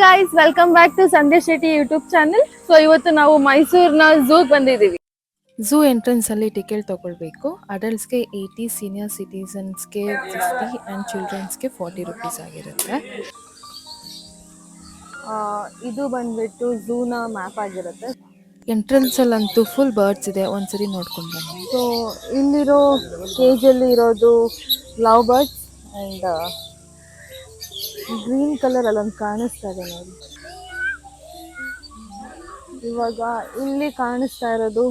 Guys welcome back to Sandesh Shetty YouTube channel so ಇವತ್ತು ನಾವು ಮೈಸೂರಿನ ಝೂಗ್ ಬಂದಿದ್ದೀವಿ. ಝೂ ಎಂಟ್ರೆನ್ಸ್ ಅಲ್ಲಿ ಟಿಕೆಟ್ ತಗೊಳ್ಬೇಕು. ಅಡಲ್ಟ್ಸ್ಗೆ ಏಯ್ಟಿ ಸೀನಿಯರ್ ಸಿಟಿಸನ್ಸ್ಗೆ ಫಿಫ್ಟಿ ಆ್ಯಂಡ್ ಚಿಲ್ಡ್ರನ್ಸ್ಗೆ ಫಾರ್ಟಿ ರುಪೀಸ್ ಆಗಿರುತ್ತೆ. ಇದು ಬಂದ್ಬಿಟ್ಟು ಝೂನ ಮ್ಯಾಪ್ ಆಗಿರುತ್ತೆ. ಎಂಟ್ರೆನ್ಸ್ ಅಲ್ಲಂತೂ ಫುಲ್ ಬರ್ಡ್ಸ್ ಇದೆ. ಒಂದ್ಸರಿ ನೋಡ್ಕೊಂಡು ಬನ್ನಿ. ಸೊ ಇಲ್ಲಿರೋ ಕೇಜಲ್ಲಿ ಇರೋದು love birds and green colour ಅಲ್ಲೊಂದು ಕಾಣಿಸ್ತಾ ಇದೆ ನೋಡಿ. ಇವಾಗ ಇಲ್ಲಿ ಕಾಣಿಸ್ತಾ ಇರೋದು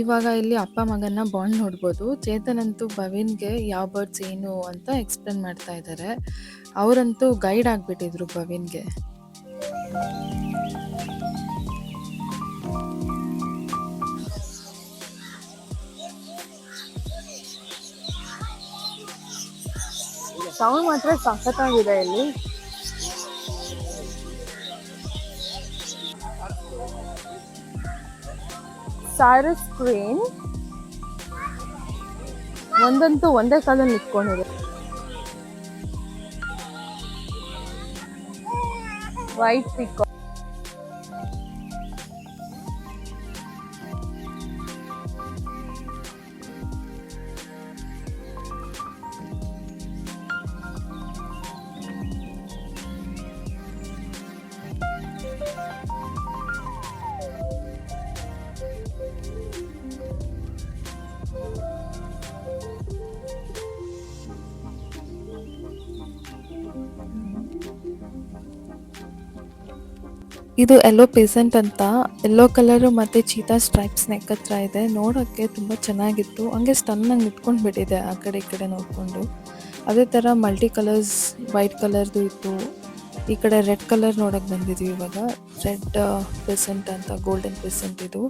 ಇವಾಗ ಇಲ್ಲಿ ಅಪ್ಪ ಮಗನ ಬಾಂಡ್ ನೋಡ್ಬೋದು ಚೇತನ್ ಅಂತೂ ಭವಿನ್ಗೆ ಯಾವ ಬರ್ಡ್ಸ್ ಏನು ಅಂತ ಎಕ್ಸ್ಪ್ಲೇನ್ ಮಾಡ್ತಾ ಇದ್ದಾರೆ ಅವರಂತೂ ಗೈಡ್ ಆಗಿಬಿಟ್ಟಿದ್ರು ಭವಿನ್ಗೆ. ಸೌಂಡ್ ಮಾತ್ರ ಸಖತ್ತಾಗಿದೆ ಇಲ್ಲಿ. ಸೈರಸ್ ಕ್ವೀನ್ ಒಂದಂತೂ ಒಂದೇ ಕಾಲದಲ್ಲಿ ನಿಂತ್ಕೊಂಡಿದೆ. ವೈಟ್ ಪಿಕ್ ಇದು ಎಲ್ಲೋ ಪೇಸೆಂಟ್ ಅಂತ. ಎಲ್ಲೋ ಕಲರ್ ಮತ್ತೆ ಚೀತಾ ಸ್ಟ್ರೈಪ್ಸ್ ನೆಕ್ ಹತ್ರ ಇದೆ. ನೋಡೋಕ್ಕೆ ತುಂಬ ಚೆನ್ನಾಗಿತ್ತು. ಹಂಗೆ ಸ್ಟನ್ನಾಗಿ ನಿಂತ್ಕೊಂಡು ಬಿಟ್ಟಿದೆ ಆ ಕಡೆ ಈ ಕಡೆ ನೋಡಿಕೊಂಡು. ಅದೇ ಥರ ಮಲ್ಟಿ ಕಲರ್ಸ್ ವೈಟ್ ಕಲರ್ದು ಇತ್ತು. ಈ ಕಡೆ ರೆಡ್ ಕಲರ್ ನೋಡೋಕೆ ಬಂದಿದ್ವಿ ಇವಾಗ. ರೆಡ್ ಪೇಸೆಂಟ್ ಅಂತ ಗೋಲ್ಡನ್ ಪೇಸೆಂಟ್ ಇದು.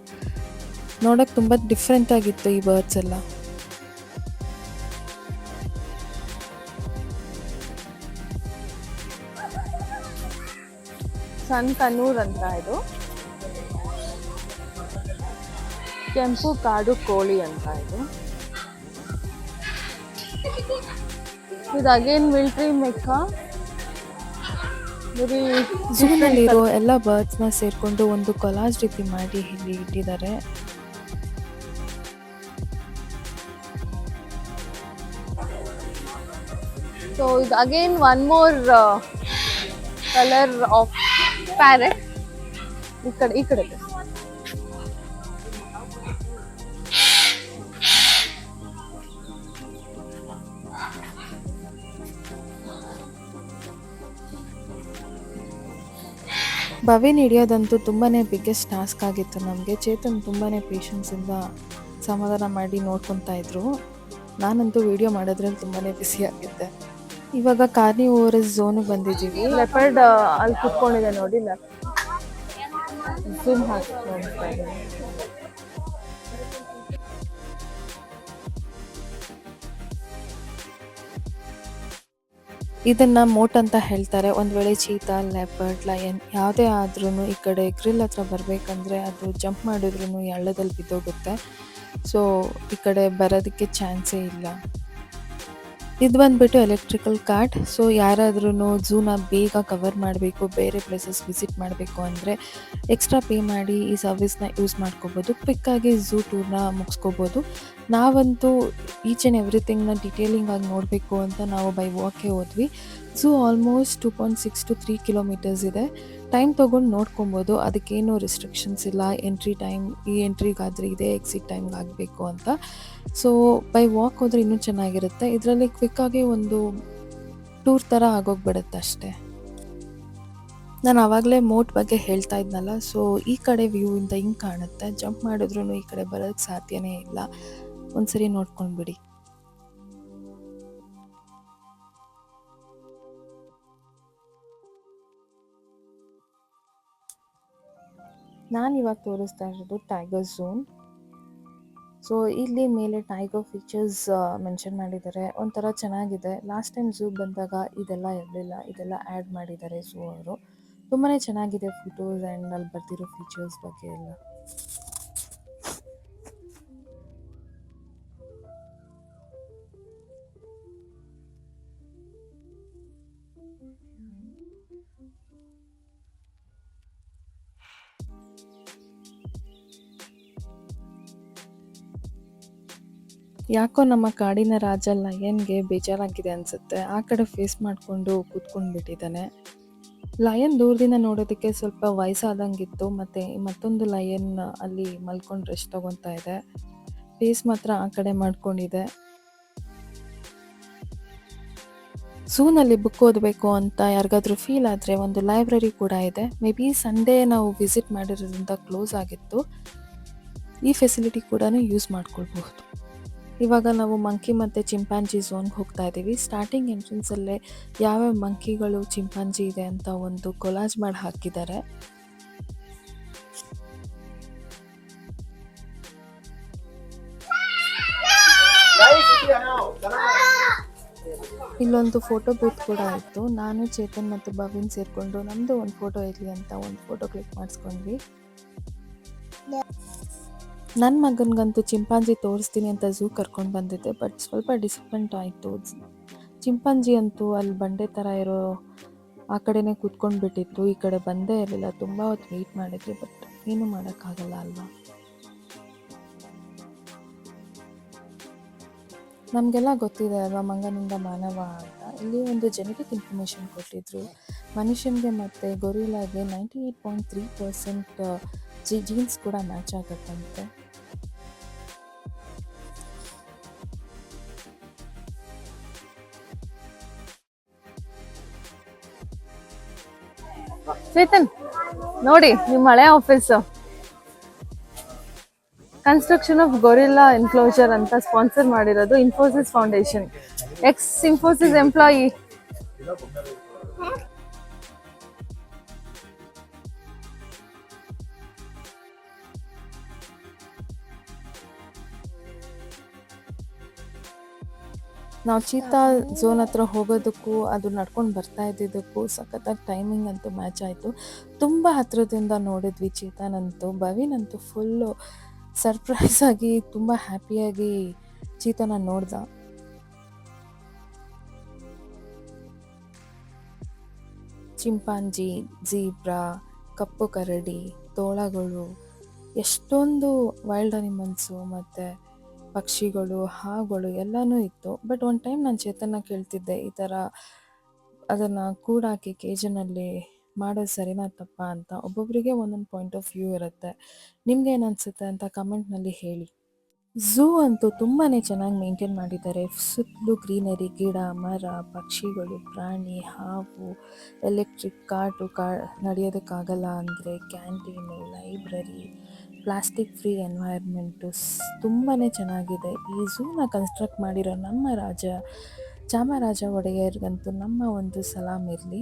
ನೋಡೋಕೆ ತುಂಬ ಡಿಫ್ರೆಂಟ್ ಆಗಿತ್ತು ಈ ಬರ್ಡ್ಸ್ ಎಲ್ಲ. ಸನ್ ಕನ್ನೂರ್ ಅಂತ ಇದು. ಕೆಂಪು ಕಾಡು ಕೋಳಿ ಅಂತ ಇದು. ಇದು ಅಗೇನ್ ಮಿಲ್ಟ್ರಿ ಮೆಕ್ಕ ಜೂನಲ್ಲಿರೋ ಝೂನಲ್ಲಿರೋ ಎಲ್ಲ ಬರ್ಡ್ಸ್ನ ಸೇರಿಕೊಂಡು ಒಂದು ಕೊಲಾಜ್ ರೀತಿ ಮಾಡಿ ಇಲ್ಲಿ ಇಟ್ಟಿದ್ದಾರೆ. ಸೊ ಇದು again one more colour of ಈ ಕಡೆ ಇದೆ. ಭವಿನ್ ಹಿಡಿಯೋದಂತೂ ತುಂಬಾ ಬಿಗ್ಗೆಸ್ಟ್ ಟಾಸ್ಕ್ ಆಗಿತ್ತು ನಮಗೆ. ಚೇತನ್ ತುಂಬಾ ಪೇಷನ್ಸಿಂದ ಸಮಾಧಾನ ಮಾಡಿ ನೋಡ್ಕೊತಾ ಇದ್ರು. ನಾನಂತೂ ವಿಡಿಯೋ ಮಾಡೋದ್ರಲ್ಲಿ ತುಂಬಾ ಬಿಸಿಯಾಗಿದ್ದೆ ಇವಾಗ ಕಾರ್ನಿವೋರಸ್ ಝೋನ್ ಬಂದಿದ್ದೀವಿ. ಲೆಪರ್ಡ್ ಅಲ್ಲಿ ಕುತ್ಕೊಂಡಿದೆ ನೋಡಿ ಝೂಮ್ ಹಾಕಿ ಇದನ್ನ ಮೋಟ್ ಅಂತ ಹೇಳ್ತಾರೆ. ಒಂದ್ ವೇಳೆ ಚೀತಾ ಲೆಪರ್ಡ್ ಲಯನ್ ಯಾವುದೇ ಆದ್ರೂ ಈ ಕಡೆ ಗ್ರಿಲ್ ಹತ್ರ ಬರಬೇಕಂದ್ರೆ ಅದು ಜಂಪ್ ಮಾಡಿದ್ರು ಎಳ್ಳದಲ್ಲಿ ಬಿದ್ದೋಗುತ್ತೆ. ಸೊ ಈ ಕಡೆ ಬರೋದಕ್ಕೆ ಚಾನ್ಸೇ ಇಲ್ಲ. ಇದು ಬಂದ್ಬಿಟ್ಟು ಎಲೆಕ್ಟ್ರಿಕಲ್ ಕಾರ್ಟ್ ಸೊ ಯಾರಾದ್ರೂ ಝೂನ ಬೇಗ ಕವರ್ ಮಾಡಬೇಕು, ಬೇರೆ ಪ್ಲೇಸಸ್ ವಿಸಿಟ್ ಮಾಡಬೇಕು ಅಂದರೆ ಎಕ್ಸ್ಟ್ರಾ ಪೇ ಮಾಡಿ ಈ ಸರ್ವಿಸ್ನ ಯೂಸ್ ಮಾಡ್ಕೋಬೋದು. ಕ್ವಿಕ್ಕಾಗಿ ಝೂ ಟೂರ್ನ ಮುಗಿಸ್ಕೋಬೋದು. ನಾವಂತೂ ಈಚ್ ಆ್ಯಂಡ್ ಎವ್ರಿಥಿಂಗ್ನ ಡಿಟೇಲಿಂಗ್ ಆಗಿ ನೋಡಬೇಕು ಅಂತ ನಾವು ಬೈ ವಾಕೇ ಹೋದ್ವಿ. Zoo almost two point six to three kilometres ಇದೆ. ಟೈಮ್ ತೊಗೊಂಡು ನೋಡ್ಕೊಬೋದು. ಅದಕ್ಕೇನು ರಿಸ್ಟ್ರಿಕ್ಷನ್ಸ್ ಇಲ್ಲ. ಎಂಟ್ರಿ ಟೈಮ್ ಈ ಎಂಟ್ರಿಗಾದರೆ ಇದೆ ಎಕ್ಸಿಟ್ ಟೈಮ್ಗೆ ಆಗಬೇಕು ಅಂತ. ಸೊ ಬೈ ವಾಕ್ ಹೋದರೆ ಇನ್ನೂ ಚೆನ್ನಾಗಿರುತ್ತೆ. ಇದರಲ್ಲಿ ಕ್ವಿಕ್ಕಾಗಿ ಒಂದು ಟೂರ್ ಥರ ಆಗೋಗ್ಬಿಡುತ್ತೆ ಅಷ್ಟೇ. ನಾನು ಆವಾಗಲೇ ಮೋಟ್ ಬಗ್ಗೆ ಹೇಳ್ತಾ ಇದ್ನಲ್ಲ. ಸೊ ಈ ಕಡೆ ವ್ಯೂ ಇಂದ ಹಿಂಗೆ ಕಾಣುತ್ತೆ. ಜಂಪ್ ಮಾಡಿದ್ರೂ ಈ ಕಡೆ ಬರೋಕ್ಕೆ ಸಾಧ್ಯನೇ ಇಲ್ಲ. ಒಂದ್ಸರಿ ನೋಡ್ಕೊಂಡ್ಬಿಡಿ. ನಾನು ಇವಾಗ ತೋರಿಸ್ತಾ ಇರೋದು ಟೈಗರ್ ಝೋನ್ ಸೊ ಇಲ್ಲಿ ಮೇಲೆ ಟೈಗರ್ ಫೀಚರ್ಸ್ ಮೆನ್ಷನ್ ಮಾಡಿದ್ದಾರೆ. ಒಂಥರ ಚೆನ್ನಾಗಿದೆ. ಲಾಸ್ಟ್ ಟೈಮ್ ಝೂ ಬಂದಾಗ ಇದೆಲ್ಲ ಇರಲಿಲ್ಲ. ಇದೆಲ್ಲ ಆ್ಯಡ್ ಮಾಡಿದ್ದಾರೆ ಝೂ ಅವರು. ತುಂಬಾ ಚೆನ್ನಾಗಿದೆ ಫೋಟೋಸ್ ಆ್ಯಂಡ್ ಅಲ್ಲಿ ಬರ್ತಿರೋ ಫೀಚರ್ಸ್ ಬಗ್ಗೆ ಎಲ್ಲ. ಯಾಕೋ ನಮ್ಮ ಕಾಡಿನ ರಾಜ ಲಯನ್ಗೆ ಬೇಜಾರಾಗಿದೆ ಅನ್ಸುತ್ತೆ, ಆ ಕಡೆ ಫೇಸ್ ಮಾಡಿಕೊಂಡು ಕೂತ್ಕೊಂಡ್ಬಿಟ್ಟಿದ್ದಾನೆ. ಲಯನ್ ದೂರದಿಂದ ನೋಡೋದಕ್ಕೆ ಸ್ವಲ್ಪ ವಯಸ್ಸಾದಂಗಿತ್ತು, ಮತ್ತು ಮತ್ತೊಂದು ಲಯನ್ ಅಲ್ಲಿ ಮಲ್ಕೊಂಡು ರೆಸ್ಟ್ ತೊಗೊತಾ ಇದೆ. ಫೇಸ್ ಮಾತ್ರ ಆ ಕಡೆ ಮಾಡ್ಕೊಂಡಿದೆ. ಝೂನಲ್ಲಿ ಬುಕ್ ಓದಬೇಕು ಅಂತ ಯಾರಿಗಾದ್ರೂ ಫೀಲ್ ಆದರೆ ಒಂದು ಲೈಬ್ರರಿ ಕೂಡ ಇದೆ. ಮೇ ಬಿ ಸಂಡೇ ನಾವು ವಿಸಿಟ್ ಮಾಡಿರೋದ್ರಿಂದ ಕ್ಲೋಸ್ ಆಗಿತ್ತು. ಈ ಫೆಸಿಲಿಟಿ ಕೂಡ ಯೂಸ್ ಮಾಡ್ಕೊಳ್ಬಹುದು. ಇವಾಗ ನಾವು ಮಂಕಿ ಮತ್ತು ಚಿಂಪಾಂಜಿ ಝೋನ್ಗೆ ಹೋಗ್ತಾ ಇದ್ದೀವಿ. ಸ್ಟಾರ್ಟಿಂಗ್ ಎಂಟ್ರೆನ್ಸಲ್ಲೇ ಯಾವ್ಯಾವ ಮಂಕಿಗಳು ಚಿಂಪಾಂಜಿ ಇದೆ ಅಂತ ಒಂದು ಕೊಲಾಜ್ ಮಾಡಿ ಹಾಕಿದ್ದಾರೆ. ಇಲ್ಲೊಂದು ಫೋಟೋ ಬೂತ್ ಕೂಡ ಇತ್ತು. ನಾನು, ಚೇತನ್ ಮತ್ತು ಭವಿನ್ ಸೇರಿಕೊಂಡು ನಮ್ಮದು ಒಂದು ಫೋಟೋ ಇರಲಿ ಅಂತ ಒಂದು ಫೋಟೋ ಕ್ಲಿಕ್ ಮಾಡಿಸ್ಕೊಂಡ್ವಿ. ನನ್ನ ಮಗನಿಗಂತೂ ಚಿಂಪಾಂಜಿ ತೋರಿಸ್ತೀನಿ ಅಂತ ಝೂ ಕರ್ಕೊಂಡು ಬಂದಿದ್ದೆ ಬಟ್ ಸ್ವಲ್ಪ ಡಿಸಪಾಯಿಂಟ್ ಆಯಿತು. ಚಿಂಪಾಂಜಿ ಅಂತೂ ಅಲ್ಲಿ ಬಂಡೆ ಥರ ಇರೋ ಆ ಕಡೆನೇ ಕೂತ್ಕೊಂಡು ಬಿಟ್ಟಿತ್ತು ಈ ಕಡೆ ಬಂದೇ ಇರಲಿಲ್ಲ. ತುಂಬ ಹೊತ್ತು ವೆಯ್ಟ್ ಮಾಡಿದ್ವಿ ಬಟ್ ಏನು ಮಾಡೋಕ್ಕಾಗಲ್ಲ ಅಲ್ವಾ? ನಮಗೆಲ್ಲ ಗೊತ್ತಿದೆ ಅಲ್ವಾ, ಮಂಗನಿಂದ ಮಾನವ ಅಂತ. ಇಲ್ಲಿ ಒಂದು ಜೆನೆಟಿಕ್ ಇನ್ಫಾರ್ಮೇಷನ್ ಕೊಟ್ಟಿದ್ರು. ಮನುಷ್ಯನಿಗೆ ಮತ್ತು ಗೊರಿಲಾಗೆ ninety eight point three percent genes ಕೂಡ ಮ್ಯಾಚ್ ಆಗುತ್ತಂತೆ. ಚೇತನ್ ನೋಡಿ, ನಿಮ್ಮ ಹಳೆ office construction of gorilla enclosure ಅಂತ ಸ್ಪಾನ್ಸರ್ ಮಾಡಿರೋದು Infosys foundation ex Infosys employee ನಾವು ಚೀತಾ ಝೋನ್ ಹತ್ರ ಹೋಗೋದಕ್ಕೂ, ಅದು ನಡ್ಕೊಂಡು ಬರ್ತಾ ಇದ್ದಿದ್ದಕ್ಕೂ ಸಖತ್ತಾಗಿ ಟೈಮಿಂಗ್ ಅಂತೂ ಮ್ಯಾಚ್ ಆಯಿತು. ತುಂಬ ಹತ್ರದಿಂದ ನೋಡಿದ್ವಿ ಚೀತಾನಂತೂ ಭವಿನಂತೂ ಫುಲ್ಲು ಸರ್ಪ್ರೈಸ್ ಆಗಿ, ತುಂಬ ಹ್ಯಾಪಿಯಾಗಿ ಚೀತಾನ ನೋಡ್ದ. ಚಿಂಪಾಂಜಿ ಜೀಬ್ರಾ ಕಪ್ಪು ಕರಡಿ, ತೋಳಗಳು, ಎಷ್ಟೊಂದು ವೈಲ್ಡ್ ಅನಿಮಲ್ಸು ಮತ್ತು ಪಕ್ಷಿಗಳು, ಹಾವುಗಳು ಎಲ್ಲನೂ ಇತ್ತು. ಬಟ್ ಒಂದು ಟೈಮ್ ನಾನು ಚೇತನ ಕೇಳ್ತಿದ್ದೆ, ಈ ಥರ ಅದನ್ನು ಕೂಡಾಕಿ ಕೇಜಿನಲ್ಲಿ ಮಾಡೋದು ಸರಿನಾ ತಪ್ಪಾ ಅಂತ. ಒಬ್ಬೊಬ್ಬರಿಗೆ ಒಂದೊಂದು ಪಾಯಿಂಟ್ ಆಫ್ ವ್ಯೂ ಇರುತ್ತೆ. ನಿಮ್ಗೆ ಅನಿಸುತ್ತೆ ಅಂತ ಕಮೆಂಟ್ನಲ್ಲಿ ಹೇಳಿ. ಝೂ ಅಂತೂ ತುಂಬಾ ಚೆನ್ನಾಗಿ ಮೇಂಟೈನ್ ಮಾಡಿದ್ದಾರೆ. ಸುತ್ತಲೂ ಗ್ರೀನರಿ ಗಿಡ, ಮರ, ಪಕ್ಷಿಗಳು, ಪ್ರಾಣಿ, ಹಾವು ಎಲೆಕ್ಟ್ರಿಕ್ ಕಾಟು ಕಾ ನಡೆಯೋದಕ್ಕಾಗಲ್ಲ ಅಂದರೆ canteen library plastic free environment ತುಂಬಾ ಚೆನ್ನಾಗಿದೆ. ಈ ಝೂನ ಕನ್ಸ್ಟ್ರಕ್ಟ್ ಮಾಡಿರೋ ನಮ್ಮ ರಾಜ, ಚಾಮರಾಜ ಒಡೆಯರ್ಗಂತೂ ನಮ್ಮ ಒಂದು ಸಲಾಮ್ ಇರಲಿ.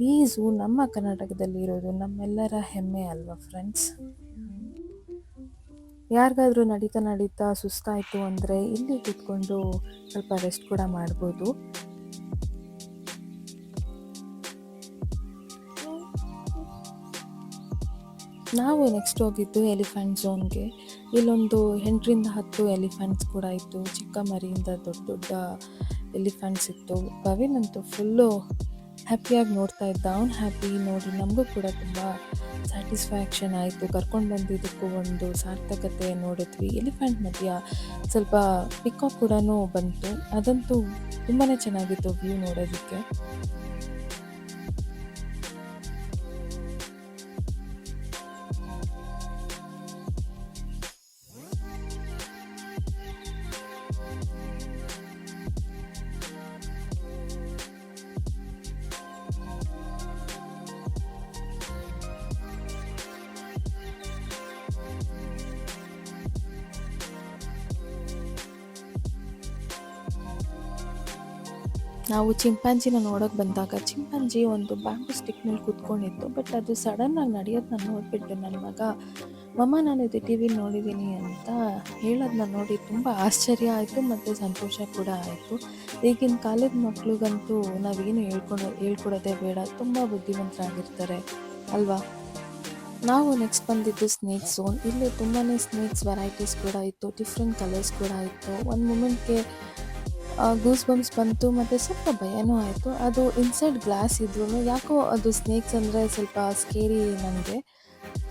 ಈ ಝೂ ನಮ್ಮ ಕರ್ನಾಟಕದಲ್ಲಿ ಇರೋದು ನಮ್ಮೆಲ್ಲರ ಹೆಮ್ಮೆ ಅಲ್ವಾ ಫ್ರೆಂಡ್ಸ್? ಯಾರಿಗಾದರೂ ನಡೀತಾ ನಡೀತಾ ಸುಸ್ತಾಯಿತು ಅಂದರೆ ಇಲ್ಲಿ ಕೂತ್ಕೊಂಡು ಸ್ವಲ್ಪ ರೆಸ್ಟ್ ಕೂಡ ಮಾಡ್ಬೋದು. ನಾವು ನೆಕ್ಸ್ಟ್ ಹೋಗಿದ್ದು ಎಲಿಫೆಂಟ್ ಝೋನ್ಗೆ ಇಲ್ಲೊಂದು ಎಂಟರಿಂದ ಹತ್ತು ಎಲಿಫೆಂಟ್ಸ್ ಕೂಡ ಇತ್ತು. ಚಿಕ್ಕ ಮರಿಯಿಂದ ದೊಡ್ಡ ದೊಡ್ಡ ಎಲಿಫೆಂಟ್ಸ್ ಇತ್ತು. ಭವಿನ್ ಅಂತೂ ಫುಲ್ಲು ಹ್ಯಾಪಿಯಾಗಿ ನೋಡ್ತಾ ಇದ್ದ. ಅವ್ನು ಹ್ಯಾಪಿ ನೋಡಿ ನಮಗೂ ಕೂಡ ತುಂಬ ಸ್ಯಾಟಿಸ್ಫ್ಯಾಕ್ಷನ್ ಆಯಿತು. ಕರ್ಕೊಂಡು ಬಂದಿದ್ದಕ್ಕೂ ಒಂದು ಸಾರ್ಥಕತೆ ನೋಡಿದ್ವಿ. ಎಲಿಫೆಂಟ್ ಮಧ್ಯ ಸ್ವಲ್ಪ ಪಿಕಾಕ್ ಕೂಡ ಬಂತು. ಅದಂತೂ ತುಂಬಾ ಚೆನ್ನಾಗಿತ್ತು ವ್ಯೂ ನೋಡೋದಕ್ಕೆ. ನಾವು ಚಿಂಪಾಂಜಿನ ನೋಡೋಕೆ ಬಂದಾಗ ಚಿಂಪಾಂಜಿ ಒಂದು ಬ್ಯಾಂಬು ಸ್ಟಿಕ್ ಮೇಲೆ ಕೂತ್ಕೊಂಡಿತ್ತು ಬಟ್ ಅದು ಸಡನ್ನಾಗಿ ನಡೆಯೋದನ್ನ ನೋಡಿಬಿಟ್ಟು ನನ್ನ ಮಗ. ಮಮ್ಮ, ನಾನು ಇದು ಟಿ ವಿ ನೋಡಿದ್ದೀನಿ ಅಂತ ಹೇಳೋದನ್ನ ನೋಡಿ ತುಂಬ ಆಶ್ಚರ್ಯ ಆಯಿತು ಮತ್ತು ಸಂತೋಷ ಕೂಡ ಆಯಿತು. ಈಗಿನ ಕಾಲದ ಮಕ್ಳಿಗಂತೂ ನಾವೇನು ಹೇಳ್ಕೊಡೋ, ಹೇಳ್ಕೊಡೋದೇ ಬೇಡ, ತುಂಬ ಬುದ್ಧಿವಂತರಾಗಿರ್ತಾರೆ, ಅಲ್ವಾ? ನಾವು ನೆಕ್ಸ್ಟ್ ಬಂದಿದ್ದು ಸ್ನೇಕ್ ಝೋನ್ ಇಲ್ಲಿ ತುಂಬಾ ಸ್ನೇಕ್ಸ್ ವೆರೈಟೀಸ್ ಕೂಡ ಇತ್ತು ಡಿಫ್ರೆಂಟ್ ಕಲರ್ಸ್ ಕೂಡ ಇತ್ತು. ಒಂದು ಮೂಮೆಂಟ್ಗೆ ಗೂಸ್ ಬಂಪ್ಸ್ ಬಂತು, ಮತ್ತು ಸ್ವಲ್ಪ ಭಯನೂ ಆಯಿತು. ಅದು ಇನ್ಸೈಡ್ ಗ್ಲಾಸ್ ಇದ್ರೂ ಯಾಕೋ ಅದು ಸ್ನೇಕ್ಸ್ ಅಂದರೆ ಸ್ವಲ್ಪ ಸ್ಕೇರಿ ನನಗೆ.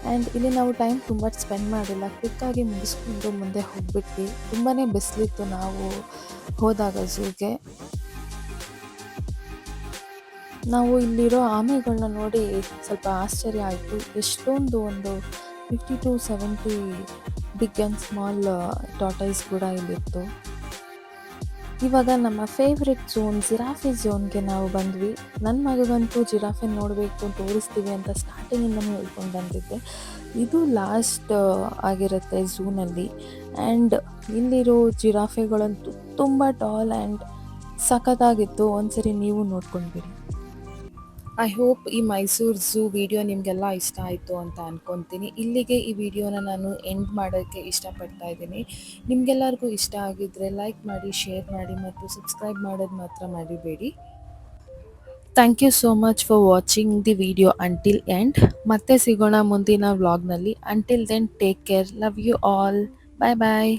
ಆ್ಯಂಡ್ ಇಲ್ಲಿ ನಾವು ಟೈಮ್ ತುಂಬ ಸ್ಪೆಂಡ್ ಮಾಡಿಲ್ಲ. ಕ್ವಿಕ್ಕಾಗಿ ಮುಗಿಸ್ಕೊಂಡು ಮುಂದೆ ಹೋಗ್ಬಿಟ್ವಿ. ತುಂಬಾ ಬಿಸಿಲಿತ್ತು ನಾವು ಹೋದಾಗ ಝೂಗೆ. ನಾವು ಇಲ್ಲಿರೋ ಆಮೆಗಳನ್ನ ನೋಡಿ ಸ್ವಲ್ಪ ಆಶ್ಚರ್ಯ ಆಯಿತು. ಎಷ್ಟೊಂದು ಒಂದು fifty to seventy big and small tortoise ಕೂಡ ಇಲ್ಲಿತ್ತು. ಇವಾಗ ನಮ್ಮ ಫೇವ್ರೆಟ್ ಝೋನ್ ಜಿರಾಫೆ ಝೋನ್ಗೆ ನಾವು ಬಂದ್ವಿ. ನನ್ನ ಮಗಗಂತೂ ಜಿರಾಫೆ ನೋಡಬೇಕು, ತೋರಿಸ್ತೀವಿ ಅಂತ ಸ್ಟಾರ್ಟಿಂಗಿಂದನೂ ಹೇಳ್ಕೊಂಡು ಬಂದಿದ್ದೆ. ಇದು ಲಾಸ್ಟ್ ಆಗಿರುತ್ತೆ ಝೂನಲ್ಲಿ ಆ್ಯಂಡ್ ಇಲ್ಲಿರೋ ಜಿರಾಫೆಗಳಂತೂ ತುಂಬ ಟಾಲ್ ಆ್ಯಂಡ್ ಸಖತ್ತಾಗಿತ್ತು. ಒಂದ್ಸರಿ ನೀವು ನೋಡ್ಕೊಂಡ್ಬಿಡಿ. ಐ ಹೋಪ್ ಈ ಮೈಸೂರು ಝೂ ವಿಡಿಯೋ ನಿಮಗೆಲ್ಲ ಇಷ್ಟ ಆಯಿತು ಅಂತ ಅಂದ್ಕೊತೀನಿ ಇಲ್ಲಿಗೆ ಈ ವಿಡಿಯೋನ ನಾನು ಎಂಡ್ ಮಾಡೋಕ್ಕೆ ಇಷ್ಟಪಡ್ತಾ ಇದ್ದೀನಿ. ನಿಮಗೆಲ್ಲರಿಗೂ ಇಷ್ಟ ಆಗಿದ್ದರೆ ಲೈಕ್ ಮಾಡಿ ಶೇರ್ ಮಾಡಿ ಮತ್ತು ಸಬ್ಸ್ಕ್ರೈಬ್ ಮಾಡೋದು ಮಾತ್ರ ಮರಿಬೇಡಿ. Thank you so much for watching the video until end ಮತ್ತೆ ಸಿಗೋಣ ಮುಂದಿನ ವ್ಲಾಗ್ನಲ್ಲಿ until then take care love you all bye bye